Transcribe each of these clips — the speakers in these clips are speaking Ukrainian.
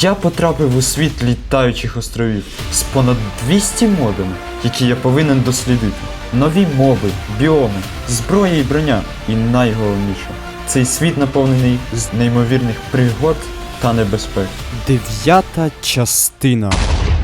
Я потрапив у світ літаючих островів з понад 200 модами, які я повинен дослідити. Нові моби, біоми, зброя і броня. І найголовніше, цей світ наповнений з неймовірних пригод та небезпек. Дев'ята частина.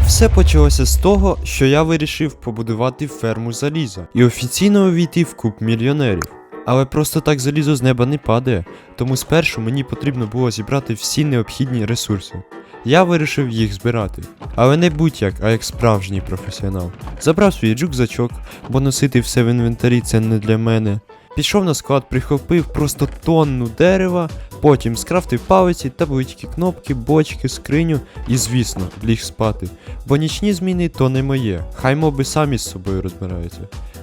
Все почалося з того, що я вирішив побудувати ферму заліза і офіційно увійти в куб мільйонерів. Але просто так залізо з неба не падає, тому спершу мені потрібно було зібрати всі необхідні ресурси. Я вирішив їх збирати, але не будь-як, а як справжній професіонал. Забрав свій рюкзачок, бо носити все в інвентарі це не для мене. Пішов на склад, прихопив просто тонну дерева, потім скрафтив палиці, таблички, кнопки, бочки, скриню і, звісно, ліг спати. Бо нічні зміни то не моє, хай моби самі з собою розбираються.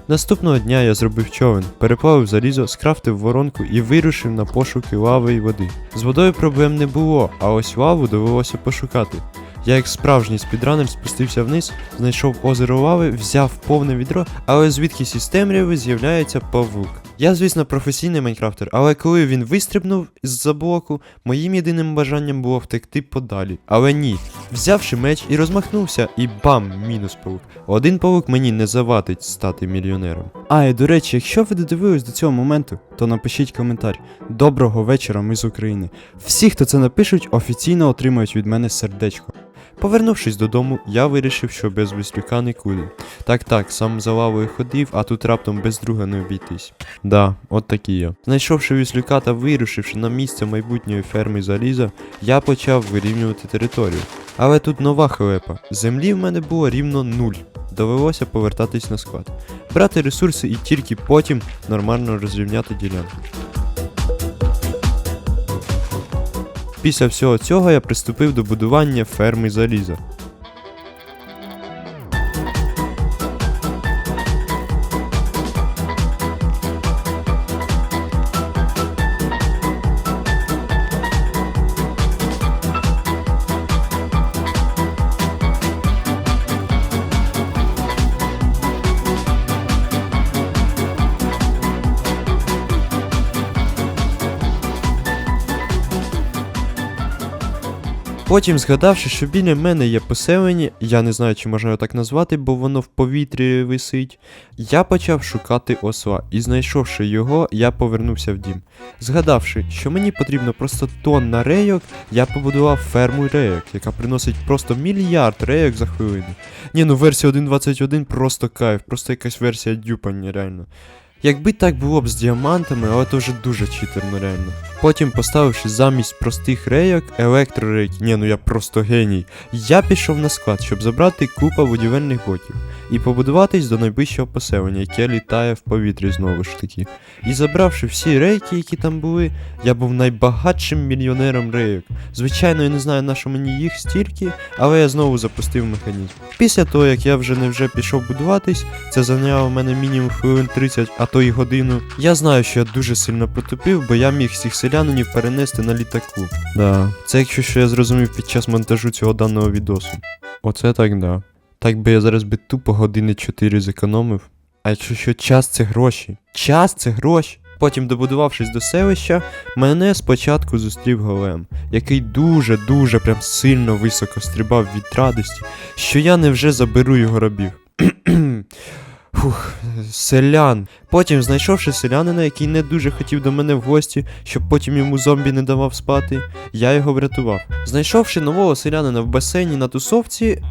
Наступного дня я зробив човен, переплавив залізо, скрафтив воронку і вирушив на пошуки лави і води. З водою проблем не було, а ось лаву довелося пошукати. Я як справжній спідранер спустився вниз, знайшов озеро лави, взяв повне відро, але звідкись із темряви з'являється павук. Я, звісно, професійний майнкрафтер, але коли він вистрибнув з-за блоку, моїм єдиним бажанням було втекти подалі. Але ні. Взявши меч і розмахнувся, і бам, мінус павук. Один павук мені не завадить стати мільйонером. А, і до речі, якщо ви додивились до цього моменту, то напишіть коментар. Доброго вечора, ми з України. Всі, хто це напишуть, офіційно отримають від мене сердечко. Повернувшись додому, я вирішив, що без віслюка нікуди. Так так, сам за лавою ходив, а тут раптом без друга не обійтись. Да, от такі я. Знайшовши віслюка та вирушивши на місце майбутньої ферми заліза, я почав вирівнювати територію. Але тут нова халепа. Землі в мене було рівно нуль. Довелося повертатись на склад, брати ресурси і тільки потім нормально розрівняти ділянку. Після всього цього я приступив до будування ферми заліза. Потім, згадавши, що біля мене є поселення, я не знаю, чи можна його так назвати, бо воно в повітрі висить, я почав шукати осла, і знайшовши його, я повернувся в дім. Згадавши, що мені потрібно просто тонна рейок, я побудував ферму рейок, яка приносить просто мільярд рейок за хвилину. Ні, ну версія 1.21 просто кайф, просто якась версія дюпання, реально. Якби так було б з діамантами, але то вже дуже читерно реально. Потім, поставивши замість простих рейок, електрорейки, ні, ну я просто геній, я пішов на склад, щоб забрати купа будівельних ботів і побудуватись до найближчого поселення, яке літає в повітрі знову ж таки. І забравши всі рейки, які там були, я був найбагатшим мільйонером рейок. Звичайно, я не знаю, на що мені їх стільки, але я знову запустив механізм. Після того, як я вже не вже пішов будуватись, це зайняло в мене мінімум хвилин 30, а то й годину. Я знаю, що я дуже сильно потупив, бо я міг всіх селянинів перенести на літаку. Да, це якщо що я зрозумів під час монтажу цього даного відосу. Оце так да. Так би я зараз би тупо години 4 зекономив. А якщо що час це гроші. Час це гроші. Потім, добудувавшись до селища, мене спочатку зустрів голем, який дуже-дуже прям сильно високо стрибав від радості, що я невже заберу його рабів. Фух, селян. Потім, знайшовши селянина, який не дуже хотів до мене в гості, щоб потім йому зомбі не давав спати, я його врятував. Знайшовши нового селянина в басейні на тусовці.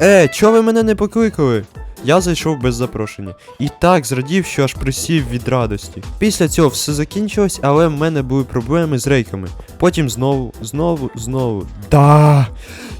Е, чого ви мене не покликали? Я зайшов без запрошення. І так зрадів, що аж присів від радості. Після цього все закінчилось, але в мене були проблеми з рейками. Потім знову, знову, знову. Да!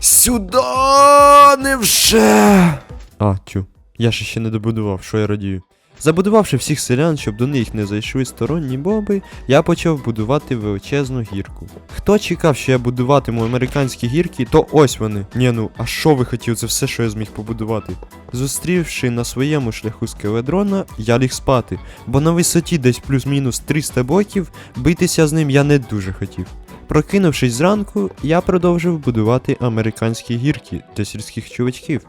Сюда невже! А, тю. Я ж ще не добудував, що я радію. Забудувавши всіх селян, щоб до них не зайшли сторонні боби, я почав будувати величезну гірку. Хто чекав, що я будуватиму американські гірки, то ось вони. Ні, ну, а що ви хотіли? Це все, що я зміг побудувати. Зустрівши на своєму шляху скеледрона, я ліг спати, бо на висоті десь плюс-мінус 300 блоків битися з ним я не дуже хотів. Прокинувшись зранку, я продовжив будувати американські гірки для сільських чувачків.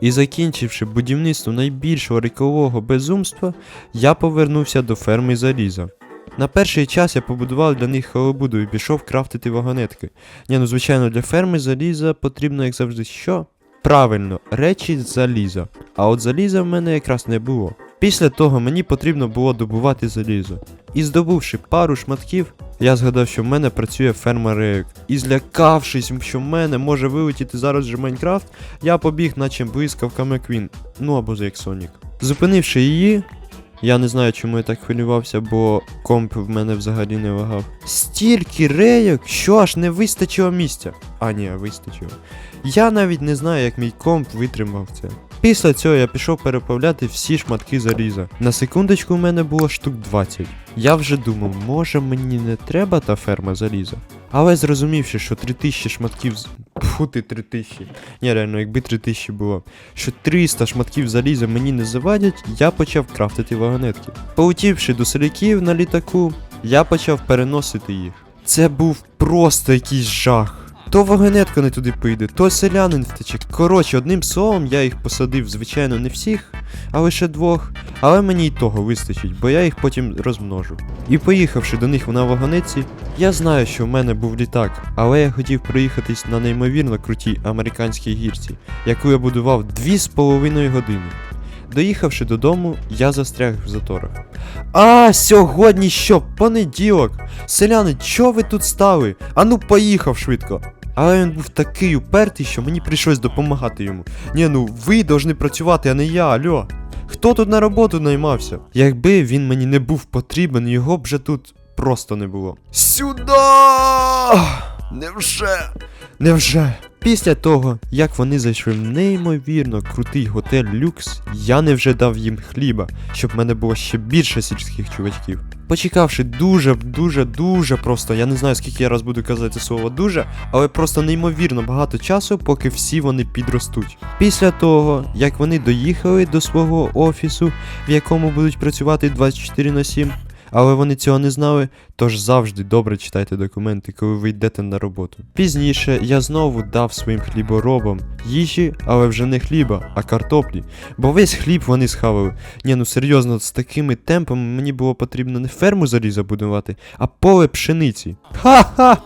І закінчивши будівництво найбільшого рікового безумства, я повернувся до ферми заліза. На перший час я побудував для них халабуду і пішов крафтити вагонетки. Ні, ну звичайно, для ферми заліза потрібно, як завжди, що? Правильно, речі заліза. А от заліза в мене якраз не було. Після того мені потрібно було добувати залізо. І здобувши пару шматків, я згадав, що в мене працює ферма рейок. І злякавшись, що в мене може вилетіти зараз же Майнкрафт, я побіг, наче блискавка Маквін. Ну або як Сонік. Зупинивши її, я не знаю, чому я так хвилювався, бо комп в мене взагалі не вагав. Стільки рейок, що аж не вистачило місця. А ні, вистачило. Я навіть не знаю, як мій комп витримав це. Після цього я пішов переплавляти всі шматки заліза. На секундочку у мене було штук 20. Я вже думав, може мені не треба та ферма заліза. Але зрозумівши, що 3000 шматків. Фу ти 3000. Ні, реально, якби 3000 було. Що 300 шматків заліза мені не завадять, я почав крафтити вагонетки. Полетівши до селяків на літаку, я почав переносити їх. Це був просто якийсь жах. То вагонетка не туди поїде, то селянин втече. Коротше, одним словом, я їх посадив, звичайно, не всіх, а лише двох. Але мені й того вистачить, бо я їх потім розмножу. І поїхавши до них на вагонетці, я знаю, що в мене був літак, але я хотів проїхатись на неймовірно крутій американській гірці, яку я будував 2,5 години. Доїхавши додому, я застряг в заторах. А, сьогодні що? Понеділок! Селяни, чо ви тут стали? Ану, поїхав швидко. Але він був такий упертий, що мені прийшлось допомагати йому. Ні, ну ви повинні працювати, а не я, альо. Хто тут на роботу наймався? Якби він мені не був потрібен, його б вже тут просто не було. Сюда! Невже? Невже? Після того, як вони зайшли в неймовірно крутий готель люкс, я не вже дав їм хліба, щоб в мене було ще більше сільських чувачків. Почекавши дуже, дуже, дуже просто, я не знаю скільки я раз буду казати слово дуже, але просто неймовірно багато часу, поки всі вони підростуть. Після того, як вони доїхали до свого офісу, в якому будуть працювати 24 на 7, але вони цього не знали, тож завжди добре читайте документи, коли ви йдете на роботу. Пізніше я знову дав своїм хліборобам їжі, але вже не хліба, а картоплі. Бо весь хліб вони схавали. Ні, ну серйозно, з такими темпами мені було потрібно не ферму заліза будувати, а поле пшениці. Ха-ха!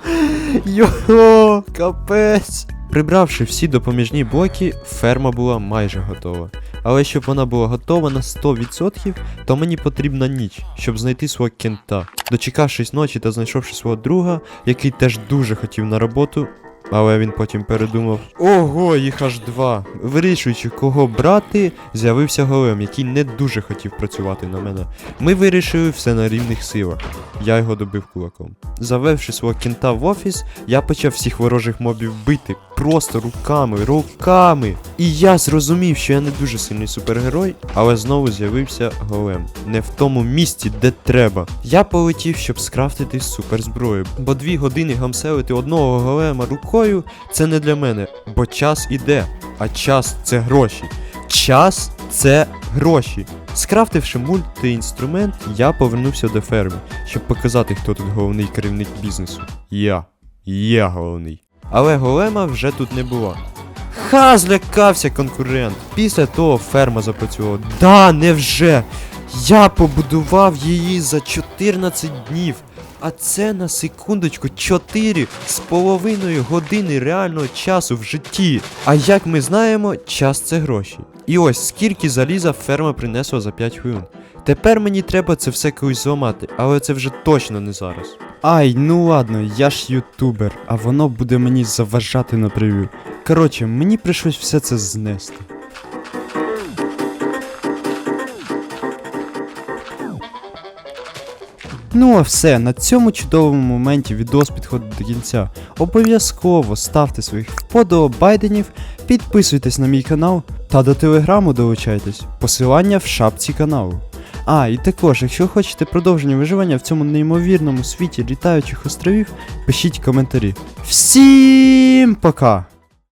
Йо, капець! Прибравши всі допоміжні блоки, ферма була майже готова. Але щоб вона була готова на 100%, то мені потрібна ніч, щоб знайти свого кента. Дочекавшись ночі та знайшовши свого друга, який теж дуже хотів на роботу, але він потім передумав: Ого, їх аж два. Вирішуючи, кого брати, з'явився голем, який не дуже хотів працювати на мене. Ми вирішили все на рівних силах. Я його добив кулаком. Завевши свого кінта в офіс, я почав всіх ворожих мобів бити просто руками, руками. І я зрозумів, що я не дуже сильний супергерой, але знову з'явився голем. Не в тому місці, де треба. Я полетів, щоб скрафтити суперзброю, бо дві години гамселити одного голема рукою це не для мене, бо час іде, а час це гроші. Час це гроші. Скрафтивши мультиінструмент, я повернувся до ферми, щоб показати, хто тут головний керівник бізнесу. Я. Я головний. Але голема вже тут не було. Ха, злякався конкурент. Після того ферма запрацювала. Да, невже? Я побудував її за 14 днів. А це на секундочку 4 з половиною години реального часу в житті. А як ми знаємо, час це гроші. І ось скільки заліза ферма принесла за 5 хвилин. Тепер мені треба це все колись зламати, але це вже точно не зараз. Ай, ну ладно, я ж ютубер, а воно буде мені заважати на прев'ю. Коротше, мені прийшлось все це знести. Ну а все, на цьому чудовому моменті відос підходить до кінця. Обов'язково ставте своїх вподобайденів, підписуйтесь на мій канал та до телеграму долучайтесь. Посилання в шапці каналу. А, і також, якщо хочете продовження виживання в цьому неймовірному світі літаючих островів, пишіть коментарі. Всім пока!